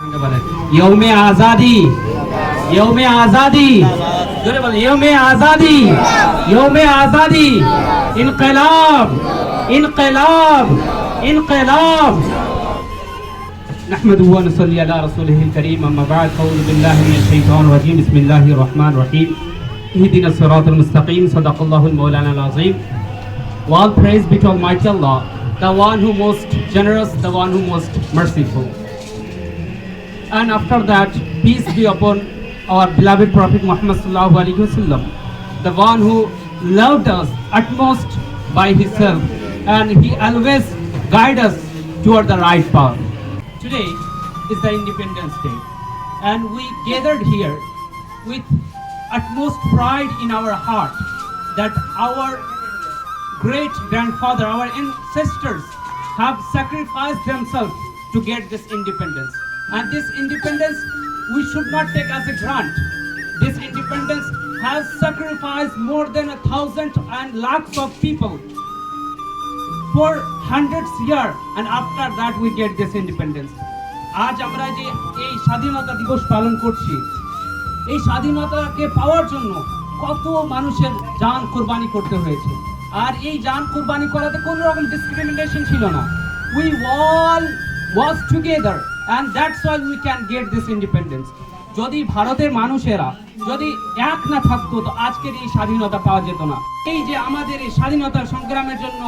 یوم آزادی یوم آزادی یوم آزادی یوم آزادی انقلاب انقلاب انقلاب۔ نحمد و نصلی علی رسوله الكریم اما بعد قول باللہ من الشیطان الرجیم بسم اللہ الرحمن الرحیم۔ اہدین الصراط المستقیم صدق اللہ المولانا العظیم۔ وال پریز be to Almighty Allah, the one who most generous, the one who most merciful. And after that, peace be upon our beloved Prophet Muhammad sallallahu alaihi wasallam, the one who loved us utmost by himself, and he always guide us toward the right path. Today is the Independence Day, and we gathered here with utmost pride in our heart that our great grandfather, our ancestors have sacrificed themselves to get this independence. And this independence we should not take as a grant. This independence has sacrificed more than a thousand and lakhs of people for hundreds years and after that we get this independence. আজ আমরা যে এই স্বাধীনতা দিবস পালন করছি এই স্বাধীনতাকে পাওয়ার জন্য কত মানুষের জান কোরবানি করতে হয়েছে আর এই জান কোরবানি করাতে কোনো রকম ডিসক্রিমিনেশন ছিল না we all was together and that's why we can get this independence যদি ভারতের মানুষেরা যদি এক না থাকতো, তো আজকের এই স্বাধীনতা পাওয়া যেত না। এই যে আমাদের এই স্বাধীনতার সংগ্রামের জন্য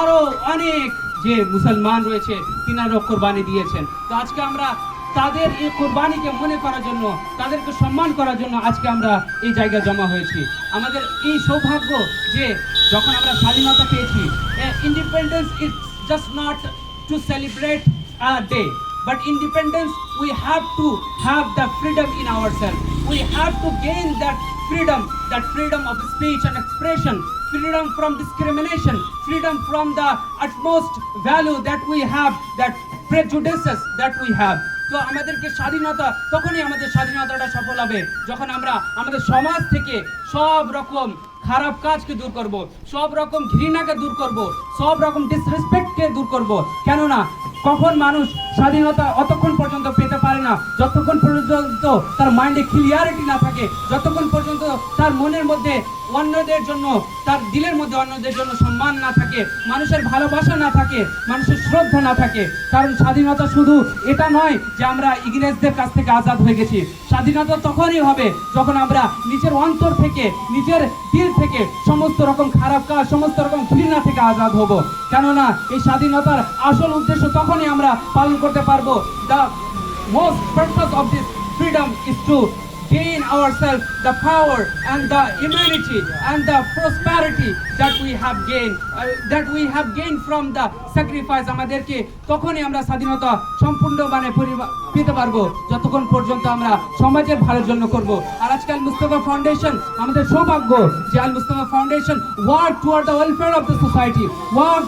আরও অনেক যে মুসলমান রয়েছে, তিনারও কোরবানি দিয়েছেন। তো আজকে আমরা তাদের এই কোরবানিকে মনে করার জন্য, তাদেরকে সম্মান করার জন্য আজকে আমরা এই জায়গায় জমা হয়েছি। আমাদের এই সৌভাগ্য যে যখন আমরা স্বাধীনতা পেয়েছি independence is just not to celebrate a day But independence, we have to have the freedom in ourselves. We have to gain that freedom, that freedom of speech and expression, freedom from discrimination, freedom from the utmost value that we have, that prejudices that we have. তো আমাদেরকে স্বাধীনতা তখনই আমাদের স্বাধীনতাটা সফল হবে যখন আমরা আমাদের সমাজ থেকে সব রকম খারাপ কাজকে দূর করব সব রকম ঘৃণাকে দূর করব সব রকম ডিসরেসপেক্টকে দূর করব কেননা কখন মানুষ স্বাধীনতা অতক্ষণ পর্যন্ত পেতে পারে না? যতক্ষণ পর্যন্ত তার মাইন্ডে ক্লিয়ারিটি না থাকে, যতক্ষণ পর্যন্ত তার মনের মধ্যে অন্যদের জন্য, তার দিলের মধ্যে অন্যদের জন্য সম্মান না থাকে, মানুষের ভালোবাসা না থাকে, মানুষের শ্রদ্ধা না থাকে। কারণ স্বাধীনতা শুধু এটা নয় যে আমরা ইংরেজদের কাছ থেকে আজাদ হয়ে গেছি। স্বাধীনতা তখনই হবে যখন আমরা নিজের অন্তর থেকে, নিজের দিল থেকে সমস্ত রকম খারাপ কাজ, সমস্ত রকম ঘৃণা থেকে আজাদ হব। কেননা এই স্বাধীনতার আসল উদ্দেশ্য তখনই আমরা পালন করতে পারব। The most purpose of this freedom is to gain ourselves the power and the immunity and the prosperity that we have gained uh, that we have gained from the sacrifice আমাদেরকে তখনই আমরা স্বাধীনতা সম্পূর্ণ মানে পেতে পারব যতক্ষণ পর্যন্ত আমরা সমাজের ভালোর জন্য করব। আর আজকাল মুস্তফা ফাউন্ডেশন আমাদের সৌভাগ্য যে Al Mustafa foundation work toward the welfare of the society work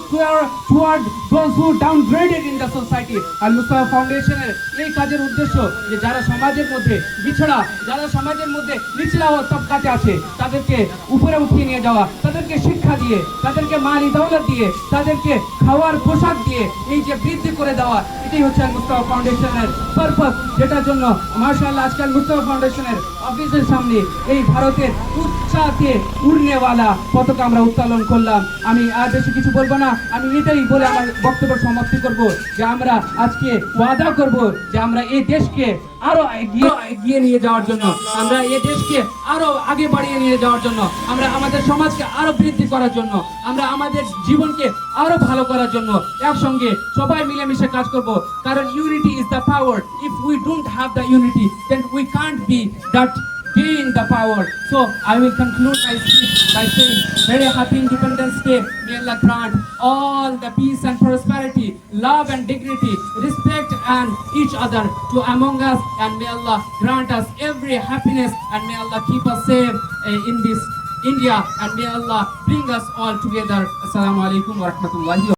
toward those who downgraded in the society Al Mustafa ফাউন্ডেশনের এই কাজের উদ্দেশ্য যে যারা সমাজের মধ্যে বিছড়া যারা সমাজের মধ্যে নিচলা ও তবকাতে আছে, তাদেরকে উপরে উঠিয়ে নিয়ে যাওয়া, তাদেরকে শিক্ষা দিয়ে, তাদেরকে মালি দৌলত দিয়ে, তাদেরকে খাওয়ার পোশাক দিয়ে এই যে বৃদ্ধি করে দেওয়া এটাই হচ্ছে মুস্তফা ফাউন্ডেশনের পারপাস, যেটার জন্য মার্শাল্লাহ আজকাল মুস্তফা ফাউন্ডেশনের অফিসের সামনে এই ভারতের উচ্চাতে উড়নেওয়ালা পতাকা আমরা উত্তোলন করলাম। আমি আর বেশি কিছু বলব না, আমি এটাই বলে আমার বক্তব্য সমাপ্তি করব যে আমরা আজকে ওয়াদা করব যে আমরা এই দেশকে আরও এগিয়ে এগিয়ে নিয়ে যাওয়ার জন্য, আমরা এই দেশকে আরও আগে বাড়িয়ে নিয়ে যাওয়ার জন্য, আমরা আমাদের সমাজকে আরও বৃদ্ধি করার জন্য, আমরা আমাদের জীবনকে আরও ভালো করার জন্য একসঙ্গে সবাই মিলেমিশে কাজ করব। কারণ unity is the power if we don't have the unity then we can't be that gain the power. So I will conclude my speech by saying, very happy Independence Day. May Allah grant all the peace and prosperity, love and dignity, respect and each other to among us. And may Allah grant us every happiness and may Allah keep us safe uh, in this India and may Allah bring us all together. Assalamu alaikum wa rahmatullahi wa